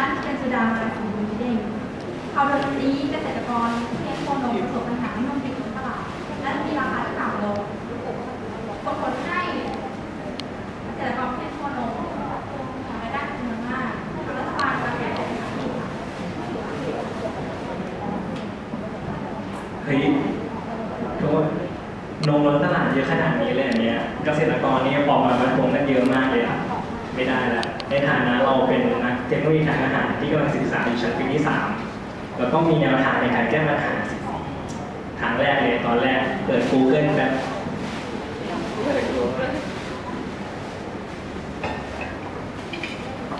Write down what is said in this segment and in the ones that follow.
ฉันเป็นสุดามาสีดีเด่นเขาโดยนี้เกษตรกรเทศโคนมประสบปัญหานมติดตลาดและมีราคาที่ต่ำลงส่งผลให้เกษตรกรเทศโคนมหารายได้จำนวนมากรัฐบาลจะแก้ไขปัญหานี้ค่ะเฮ้ยโทษนมล้นตลาดเยอะขนาดนี้เลยอันเนี้ยเกษตรกรนี่ออกมาประท้วงกันเยอะมากเลยอะ ไม่ได้แล้วในฐานะเราเป็นนักเทคโนโลยีทางอาหารที่กำลังศึกษาอยู่ชั้นปีที่สามเราต้องมีแนวทางในการแก้ปัญหาทางแรกเลยตอนแรกเปิด Google แบบ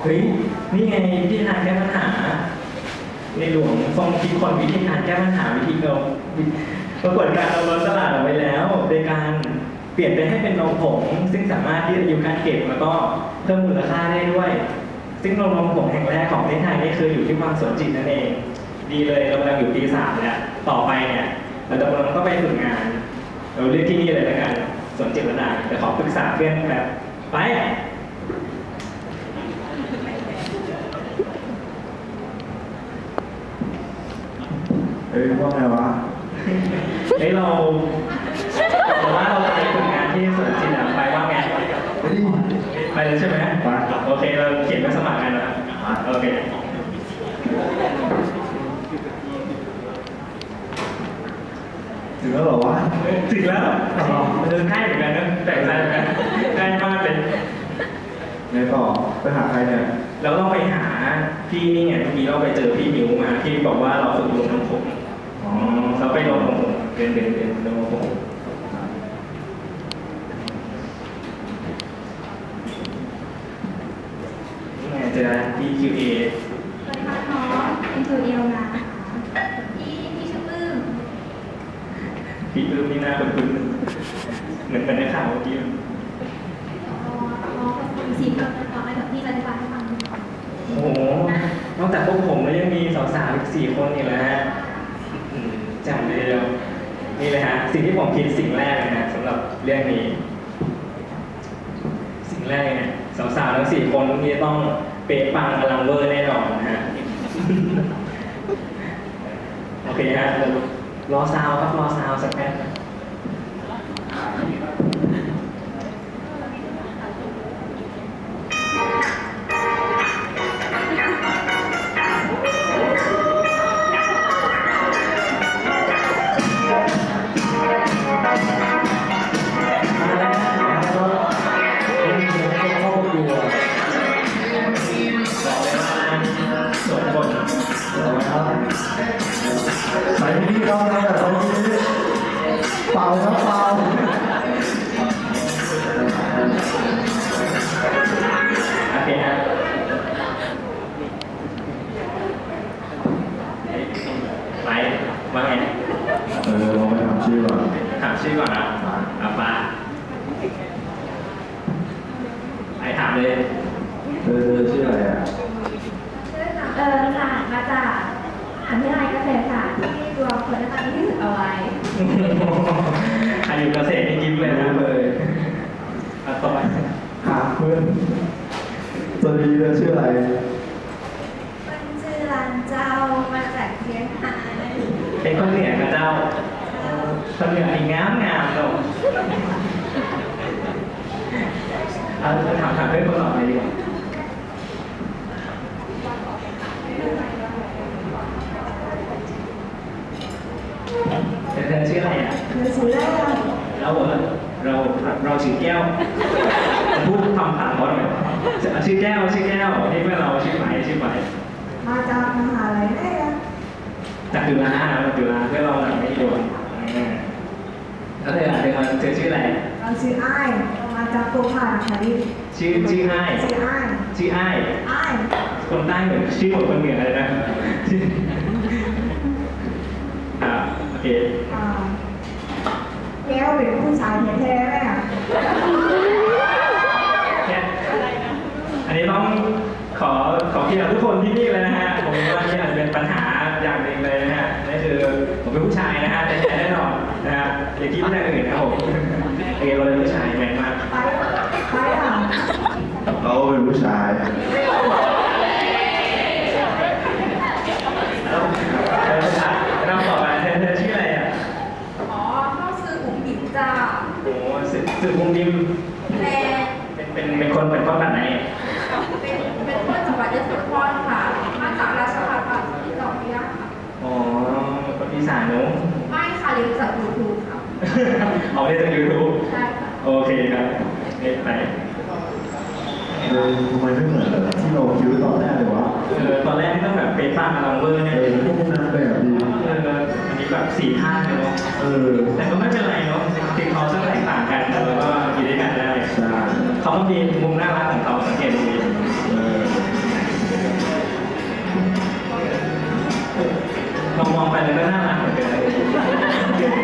เฮ้ยนี่ไงวิธีการแก้ปัญหา ในหลวงทรงคิดคนวิธีการแก้ปัญหาวิธีเราปรากฏการเราลดตลาดเอาไว้แล้วโดยการ ลี่ยนไปให้เป็นนมผงซึ่งสามารถที่จะอายุการเก็บแล้วก็เพิ่มมูลค่าได้ด้วย ซึ่งนมนมผงแห่งแรกของประเทศไทยนี่คืออยู่ที่วังสวนจิตนั่นเอง ดีเลยเรากำลังอยู่ปีสามแล้วต่อไปเนี่ยเราจะกำลังต้องไปฝึกงาน เราเลือกที่นี่เลยแล้วกันสวนจิตระดาแต่ขอปรึกษาเพื่อนแบบไปเอ้ยว่าไงวะเฮ้ยเราบอกว่าเราจะไปฝึกงานที่สวนจิตอะไปว่าไง ไปดิ ไปเลย ใช่ไหมไปโอเค เราเขียนไปสมัครกันนะโอเคถึงแล้วเหรอวะถึงแล้วเดินใกล้เหมือนกันนะแต่งใจเหมือนกันใกล้มากเลยไงต่อไปหาใครเนี่ยเราต้องไปหาพี่นี่ไงเมื่อกี้เราไปเจอพี่มิวมาที่บอกว่าเราฝึกลงน้ำผมอ๋อเราไปลงน้ำผมเดินเดินเดินลงน้ำผมนี่ไง เจอพี่ QA สวัสดีค่ะน้องเป็นคือเอลนานะคะพี่พี่ชื่อปื้มพี่ปื้มนี่หน้าคุ้นเหมือนกันในข่าวเมื่อกี้อ๋อน้องเป็นคนสีเกิดต่อไปกับพี่จะอธิบายให้ฟังโอ้โหนอกจากพวกผมแล้วยังมีสาวๆอีกสี่คนอีกแล้วฮะจำเลยเดียวนี่เลยฮะสิ่งที่ผมคิดสิ่งแรกเลยนะสำหรับเรื่องนี้ สิ่งแรกเนี่ยสาวๆทั้งสี่คนนี่ต้อง เป๊ะปังอลังเวอร์แน่นอนนะฮะโอเคฮะเดี๋ยวรอซาวครับรอซาวสักแป๊บนะ เธอเธอชื่ออะไรอะคือชื่อแรกเราเหรอเราเราชื่อแก้วพูดคำถามเขาหน่อยชื่อแก้วชื่อแก้วนี่เพื่อนเราชื่อไหมชื่อไหมมาจากมหาลัยแม่จากจุฬาจากจุฬาเพื่อนเราหลังไม่โดนอืมแล้วเธออะเธอมาเธอชื่ออะไรเราชื่ออ้ายมาจากโกพาค่ะดิชื่อชื่อไอ้ายชื่ออ้ายชื่อไอ้ายอ้ายคนใต้เหมือนชื่อเหมือนคนเหนือเลยนะชื่ออ่าโอเค อ่าแก้วเป็น ผู้ชายแท้ๆเลยอะแค่อันนี้ต้องขอขอเคลียร์ทุกคนที่นี่เลยนะฮะ ผมว่านี่อาจจะเป็นปัญหาอย่างหนึ่งเลยนะฮะนั่นคือผมเป็นผู้ชายนะฮะแต่แน่นอนนะฮะอย่าคิดอย่างอื่นนะครับผมโอเคเราเป็นผู้ชายแมนมาก ไปไปอะ เขาเป็นผู้ชาย เป็นเป็นเป็นคนเป็นพ่อแบบไหนเป็นเป็นคนจังหวัดยะโสธรค่ะ มาจากราชภัฒน์ปากที่สองเนี่ยค่ะอ๋อคนพีสานเนู้ไม่ค่ะเรียนจากยูทูบค่ะเอาได้จากยูทูบใช่ค่ะโอเคครับเอ๊ะไปนเออทำไมไม่เหมือนแบบที่เราคิดไตอนแรกเลยวะเออตอนแรกนี่ต้องแบบเป๊ะปังอลังเวอร์เอเนี่ยอพวกนั้นเลแบบดีเออมันมีแบบสี่ท่าเนาะ เออแต่ก็ไม่เป็นไรเนาะจริงๆเขาซึ่แตกต่างกันแต่ว่าก็ เขาก็มีมุมน่ารักของเขาสังเกตดูดีมองมองไปเลยก็น่ารักเหมือนกั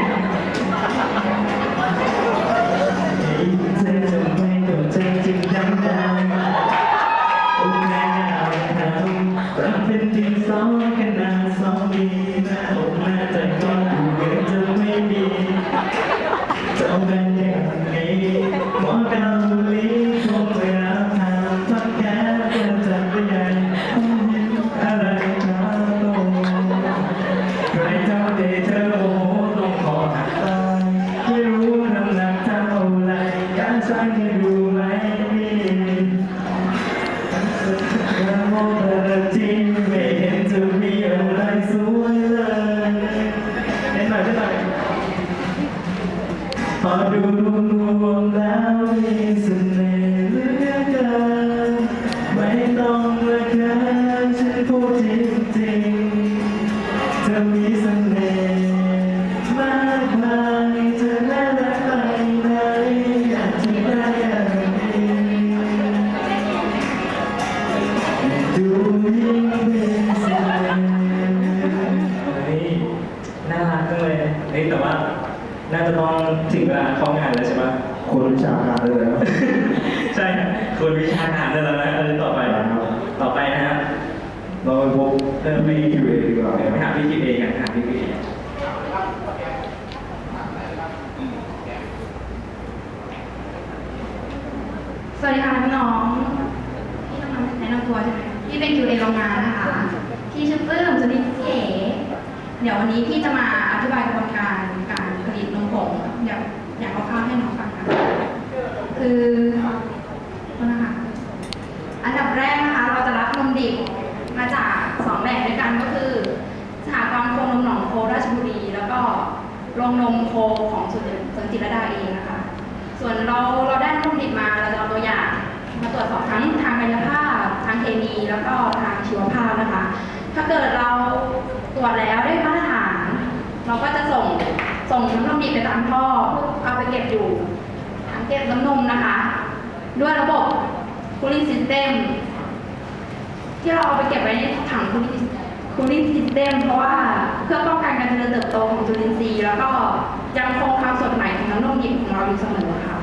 น เราไปพบเริ่มไปพี่คิวเอดีกว่าเดี๋ยวไปหาพี่คิดเองกันหาพี่คิดเองสวัสดีค่ะน้องพี่ต้องมาแนะนำตัวใช่ไหมพี่เป็น QA โรงงานนะคะ พี่ชื่อปลื้มจะมีพี่เอ๋เดี๋ยววันนี้พี่จะมาอธิบายกระบวนการการผลิตนมผงเดี๋ยวอยากเอาข้าวให้น้องฟังนะคะคือนะคะอันดับแรกนะคะ เราจะรับนมดิบ จากสองแหล่งด้วยกันก็คือสหกรณ์โคนมหนองโคราชบุรี แล้วก็โรงนมโคของสุนจิรดาเองนะคะ ส่วนเราเราได้นมดิบมาเราจะเอาตัวอย่างมาตรวจสอบทั้งทางกายภาพ ทางเคมีแล้วก็ทางชีวภาพนะคะ ถ้าเกิดเราตรวจแล้วได้มาตรฐาน เราก็จะส่งส่งน้ำนมดิบไปตามท่อเพื่อเอาไปเก็บอยู่ถังเก็บน้ำนมนะคะ ด้วยระบบ cooling system ที่เราเอาไปเก็บไว้ในถัง cooling cooling system เพราะว่าเพื่อป้องกันการเจริญเติบโตของจุลินทรีย์แล้วก็ยังคงความสดใหม่ของน้ำนมดิบของเราอยู่เสมอค่ะ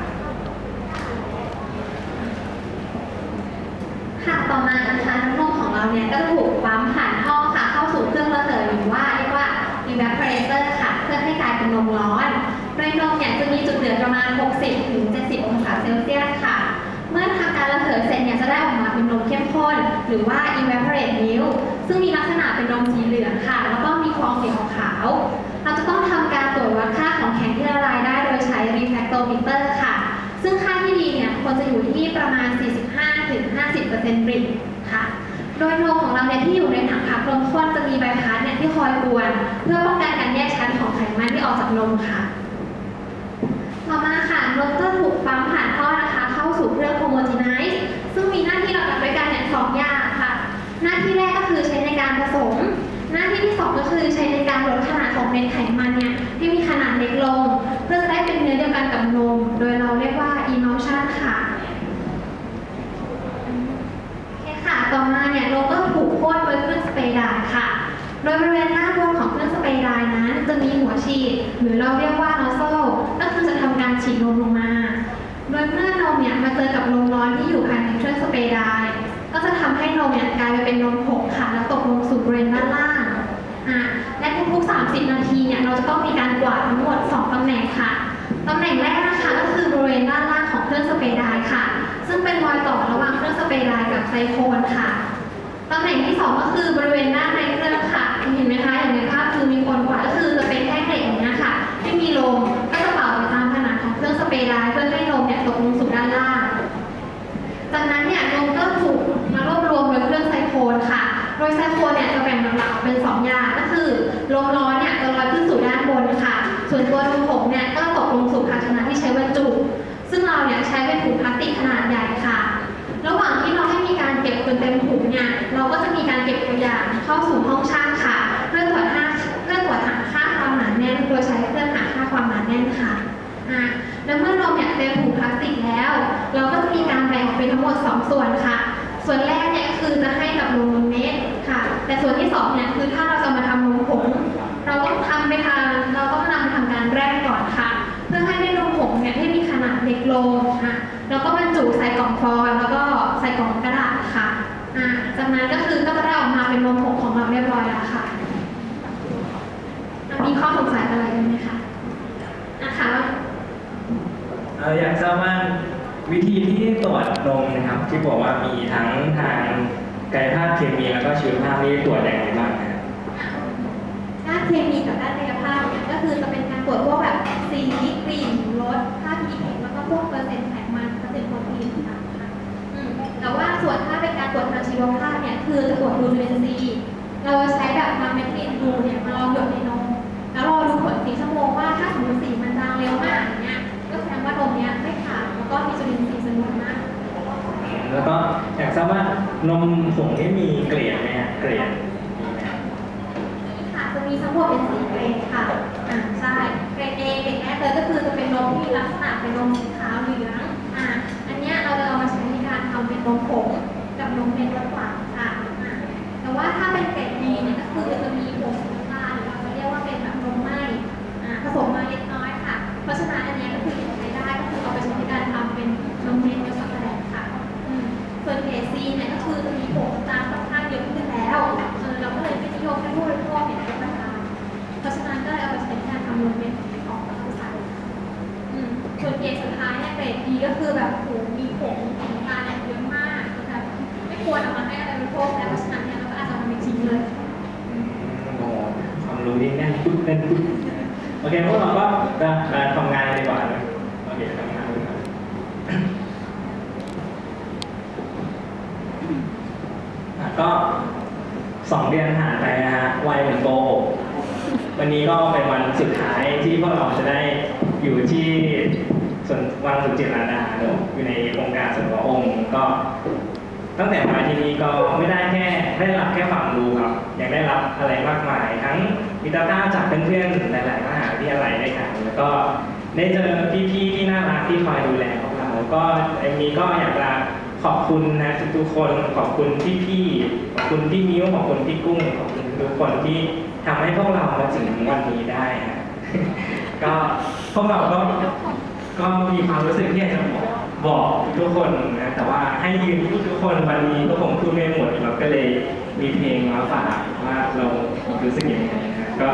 ค่ะต่อมานะคะน้ำนมของเราเนี่ยก็จะถูกปั๊มผ่านท่อค่ะเข้าสู่เครื่องระเหยหรือว่าเรียกว่า evaporator ค่ะ เพื่อให้กลายเป็นนมร้อนโดยนมเนี่ยจะมีจุดเดือดประมาณ 60ถึง70 องศาเซลเซียสค่ะ รระเหยเสร็จเนี่ยจะได้ออกมาเป็นนมเข้มข้น หรือว่า evaporate milk ซึ่งมีลักษณะเป็นนมสีเหลืองค่ะ แล้วก็มีฟองสีขาวๆเราจะต้องทำการตรวจวัดค่าของแข็งที่ละลายได้โดยใช้ refractometer ค่ะ ซึ่งค่าที่ดีเนี่ยควรจะอยู่ที่ประมาณ 45-50%บริกค่ะโดยนมของเราเนี่ยที่อยู่ในถังพักลมข้นจะมีใบพัดเนี่ยที่คอยกวน เพื่อป้องกันการแยกชั้นของไขมันที่ออกจากนมค่ะ ต่อมาค่ะนมก็ถูกปั๊มผ่านท่อ สู่เครื่องโฮโมจีไนซ์ซึ่งมีหน้าที่หลักๆด้วยกันเนี่ยสองอย่างค่ะ หน้าที่แรกก็คือใช้ในการผสม หน้าที่ที่สองก็คือใช้ในการลดขนาดของเม็ดไขมันเนี่ยให้มีขนาดเล็กลง เพื่อจะได้เป็นเนื้อเดียวกันกับนม โดยเราเรียกว่า emulsion ค่ะโอเคค่ะ ต่อมาเนี่ยนมก็ถูกพ่นโดยเครื่องสเปรย์ดร์ค่ะ โดยบริเวณหน้าบนของเครื่องสเปรย์ดร์นั้น จะมีหัวฉีด หรือเราเรียกว่า nozzle ก็คือจะทำการฉีดนมลงมา โดยเมื่อนมเนี่ยมาเจอกับลมร้อนที่อยู่ภายในเครื่องสเปรย์ไดก็จะทำให้นมเนี่ยกลายไปเป็นนมผงค่ะแล้วตกลงสู่บริเวณด้านล่างอะและทุกๆ 30 นาทีเนี่ยเราจะต้องมีการกวาดทั้งหมด 2ตำแหน่งค่ะตำแหน่งแรกนะคะก็คือบริเวณด้านล่างของเครื่องสเปรย์ไดค่ะ ซึ่งเป็นรอยต่อระหว่างเครื่องสเปรย์ไดกับไซโคนค่ะตำแหน่งที่ 2 ก็คือบริเวณด้านในเครื่องค่ะ ดยไซโคเนี่ยจะแบ่งหลักๆเป็น2อย่างก็คือลมร้อนเนี่ยจะลอยขึ้นสู่ด้านบนค่ะ ส่วนตัวนมผงเนี่ยก็ตกลงสู่ภาชนะที่ใช้บรรจุ ซึ่งเราเนี่ยใช้เป็นถุงพลาสติกขนาดใหญ่ค่ะ ระหว่างที่เราให้มีการเก็บจนเต็มถุงเนี่ยเราก็จะมีการเก็บตัวอย่างเข้าสู่ห้องช่างค่ะ เพื่อตรวจหาเพื่อตรวจหาค่าความหนาแน่นโดยใช้เครื่องหาค่าความหนาแน่นค่ะอะแล้วเมื่อเราเนี่ยเต็มถุงพลาสติกแล้ว เราก็จะมีการแบ่งออกเป็นทั้งหมด 2 ส่วนค่ะ ส่วนแรกเนี่ยคือจะให้กับนมเม็ด ค่ะ แต่ส่วนที่สองเนี่ยคือถ้าเราจะมาทำนมผง เราต้องทำไปทางเราต้องนำไปทำการแรกก่อนค่ะ เพื่อให้ได้นมผงเนี่ยที่มีขนาดเล็กลงค่ะแล้วก็บรรจุใส่กล่องฟอยล์แล้วก็ใส่กล่องกระดาษค่ะอ่าจากนั้นก็คือก็จะได้ออกมาเป็นนมผงของเราเรียบร้อยแล้วค่ะ มีข้อสงสัยอะไรกันไหมคะนะคะเอ่ออยากทราบว่าวิธีที่ตรวจนมนะครับ ที่บอกว่ามีทั้งทาง กายภาพเคมีแล้วก็ชีวภาพนี่ตรวจอย่างไรบ้างนะครับด้านเคมีกับด้านกายภาพเนี่ยก็คือจะเป็นการตรวจพวกแบบสีกลิ่นรสค่า pH แล้วก็พวกเปอร์เซ็นต์ไขมันเปอร์เซ็นต์โปรตีนต่างๆค่ะอืมแต่ว่าส่วนถ้าเป็นการตรวจทางชีวภาพเนี่ยคือจะตรวจดูจุลินทรีย์เราใช้แบบมาเมทรินดูเนี่ยมาลองหยดในนมแล้วรอดูผลสีชั่วโมงว่าถ้าสมมติสีมันจางเร็วมาก แล้วก็อยากทราบว่านมผงนี่มีเกรดไหมฮะเกรดมีไหมค่ะจะมีทั้งหมดเป็นสีเกรดค่ะอ่าใช่เกรด A เกรดแรกเลยก็คือจะเป็นนมที่ลักษณะเป็นนมขาวเหลืองอ่าอันเนี้ยเราจะเอามาใช้ในการทำเป็นนมผงกับนมเม็ดรสหวานค่ะอ่าแต่ว่าถ้าเป็นเกรด B เนี่ยก็คือจะมีผงสีน้ำตาลหรือเราเรียกว่าเป็นแบบนมไหมอ่าผสมมาเล็กน้ ก็มาทำงานดีกว่านะโอเคทำงานดีกว่าอะก็สองเดือนผ่านไปนะฮะวัยเหมือนโกหกวันนี้ก็เป็นวันสุดท้ายที่พวกเราจะได้อยู่ที่ส่วนวังสุจิตราดาเนอะอยู่ในโครงการสวนพระองค์ก็ ตั้งแต่มาที่นี่ก็ไม่ได้แค่ได้รับแค่ความรู้ครับยังได้รับอะไรมากมายทั้ง มิตรภาพจากเพื่อนๆหลายๆมหาวิทยาลัยด้วยกันแล้วก็ได้เจอพี่ๆที่น่ารักที่คอยดูแลพวกเราก็เอ็มนี้ก็อยากจะขอบคุณนะทุกๆคนขอบคุณพี่ๆขอบคุณพี่มิ้วขอบคุณพี่กุ้งขอบคุณทุกคนที่ทำให้พวกเรามาถึงวันนี้ได้นะก็พวกเราก็ก็มีความรู้สึกที่อยากจะบอกบอกทุกคนนะแต่ว่าให้ยืนพูดทุกคนวันนี้ก็คงพูดไม่หมดเราก็เลยมีเพลงมาฝากว่าเรารู้สึกยังไงนะ ก็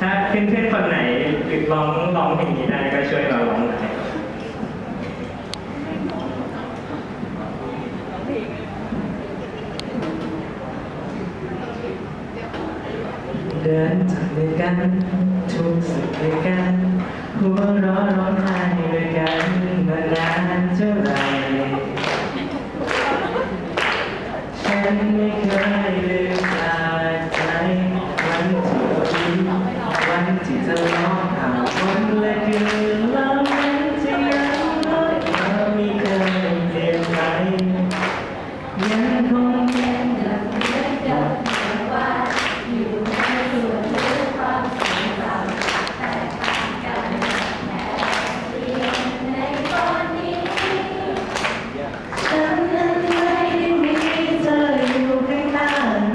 ถ้าเพื่อนๆคนไหนร้องร้องเพลงนี้ได้ก็ช่วยเรา